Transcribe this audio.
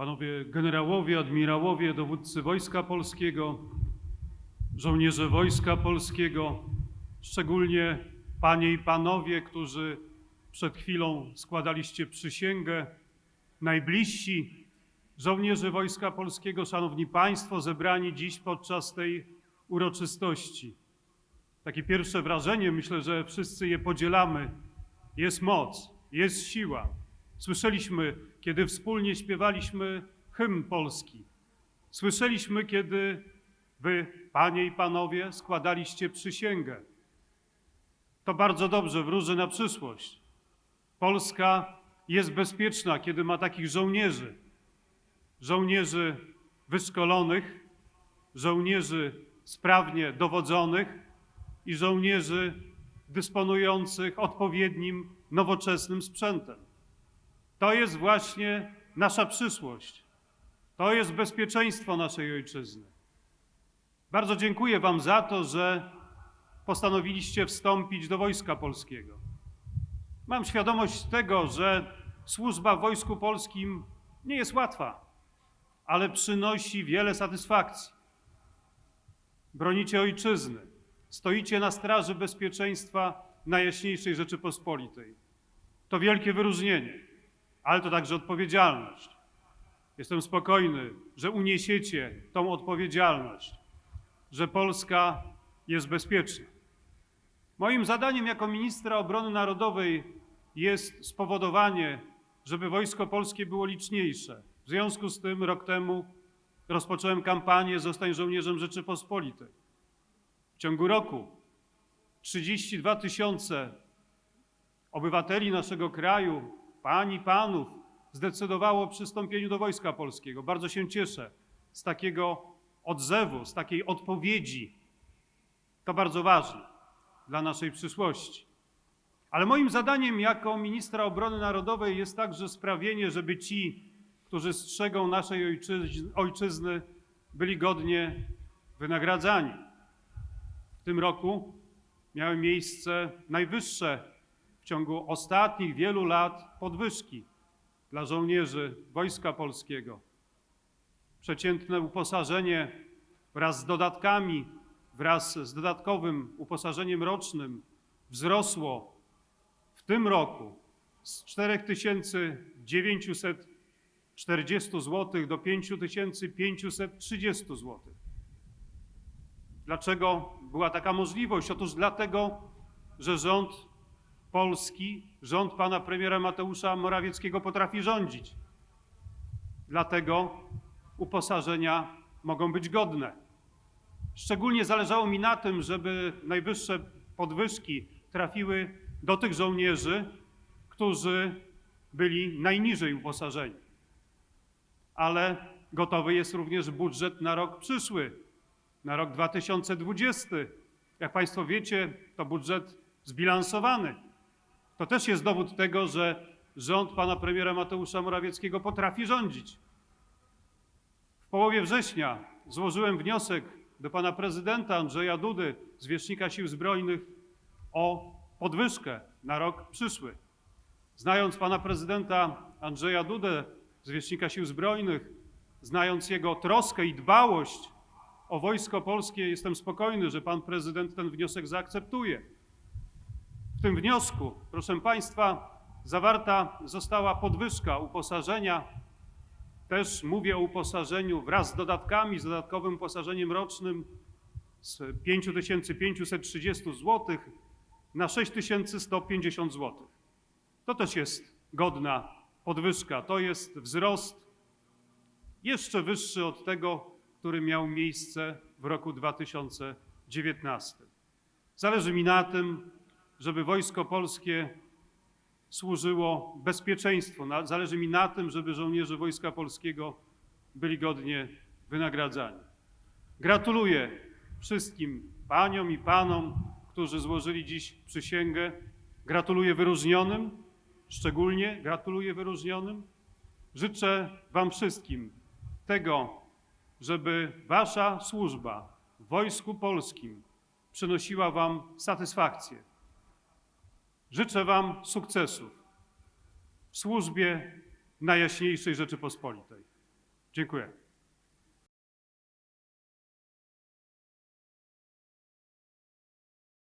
panowie generałowie, admirałowie, dowódcy Wojska Polskiego, żołnierze Wojska Polskiego, szczególnie panie i panowie, którzy przed chwilą składaliście przysięgę, najbliżsi żołnierzy Wojska Polskiego, szanowni państwo, zebrani dziś podczas tej uroczystości. Takie pierwsze wrażenie, myślę, że wszyscy je podzielamy. Jest moc, jest siła. Słyszeliśmy, kiedy wspólnie śpiewaliśmy hymn polski. Słyszeliśmy, kiedy wy, panie i panowie, składaliście przysięgę. To bardzo dobrze wróży na przyszłość. Polska jest bezpieczna, kiedy ma takich żołnierzy. Żołnierzy wyszkolonych, żołnierzy sprawnie dowodzonych i żołnierzy dysponujących odpowiednim, nowoczesnym sprzętem. To jest właśnie nasza przyszłość. To jest bezpieczeństwo naszej ojczyzny. Bardzo dziękuję Wam za to, że postanowiliście wstąpić do Wojska Polskiego. Mam świadomość tego, że służba w Wojsku Polskim nie jest łatwa, ale przynosi wiele satysfakcji. Bronicie ojczyzny, stoicie na straży bezpieczeństwa Najjaśniejszej Rzeczypospolitej. To wielkie wyróżnienie, ale to także odpowiedzialność. Jestem spokojny, że uniesiecie tą odpowiedzialność, że Polska jest bezpieczna. Moim zadaniem jako ministra obrony narodowej jest spowodowanie, żeby Wojsko Polskie było liczniejsze. W związku z tym rok temu rozpocząłem kampanię Zostań żołnierzem Rzeczypospolitej. W ciągu roku 32 tysiące obywateli naszego kraju, pań i panów, zdecydowało o przystąpieniu do Wojska Polskiego. Bardzo się cieszę z takiego odzewu, z takiej odpowiedzi. To bardzo ważne dla naszej przyszłości. Ale moim zadaniem jako ministra obrony narodowej jest także sprawienie, żeby ci, którzy strzegą naszej ojczyzny, ojczyzny byli godnie wynagradzani. W tym roku miały miejsce najwyższe w ciągu ostatnich wielu lat podwyżki dla żołnierzy Wojska Polskiego. Przeciętne uposażenie wraz z dodatkami, wraz z dodatkowym uposażeniem rocznym wzrosło w tym roku z 4940 zł do 5530 zł. Dlaczego była taka możliwość? Otóż dlatego, że rząd polski, rząd pana premiera Mateusza Morawieckiego potrafi rządzić. Dlatego uposażenia mogą być godne. Szczególnie zależało mi na tym, żeby najwyższe podwyżki trafiły do tych żołnierzy, którzy byli najniżej uposażeni. Ale gotowy jest również budżet na rok przyszły, na rok 2020. Jak Państwo wiecie, to budżet zbilansowany. To też jest dowód tego, że rząd pana premiera Mateusza Morawieckiego potrafi rządzić. W połowie września złożyłem wniosek do pana prezydenta Andrzeja Dudy, zwierzchnika Sił Zbrojnych, o podwyżkę na rok przyszły. Znając pana prezydenta Andrzeja Dudę, zwierzchnika Sił Zbrojnych, znając jego troskę i dbałość o Wojsko Polskie, jestem spokojny, że pan prezydent ten wniosek zaakceptuje. W tym wniosku, proszę państwa, zawarta została podwyżka uposażenia. Też mówię o uposażeniu wraz z dodatkami, z dodatkowym uposażeniem rocznym z 5530 zł na 6150 zł. To też jest godna podwyżka. To jest wzrost jeszcze wyższy od tego, który miał miejsce w roku 2019. Zależy mi na tym, żeby Wojsko Polskie służyło bezpieczeństwu. Zależy mi na tym, żeby żołnierze Wojska Polskiego byli godnie wynagradzani. Gratuluję wszystkim paniom i panom, którzy złożyli dziś przysięgę. Gratuluję wyróżnionym, szczególnie gratuluję wyróżnionym. Życzę Wam wszystkim tego, żeby Wasza służba w Wojsku Polskim przynosiła Wam satysfakcję. Życzę Wam sukcesów w służbie Najjaśniejszej Rzeczypospolitej. Dziękuję.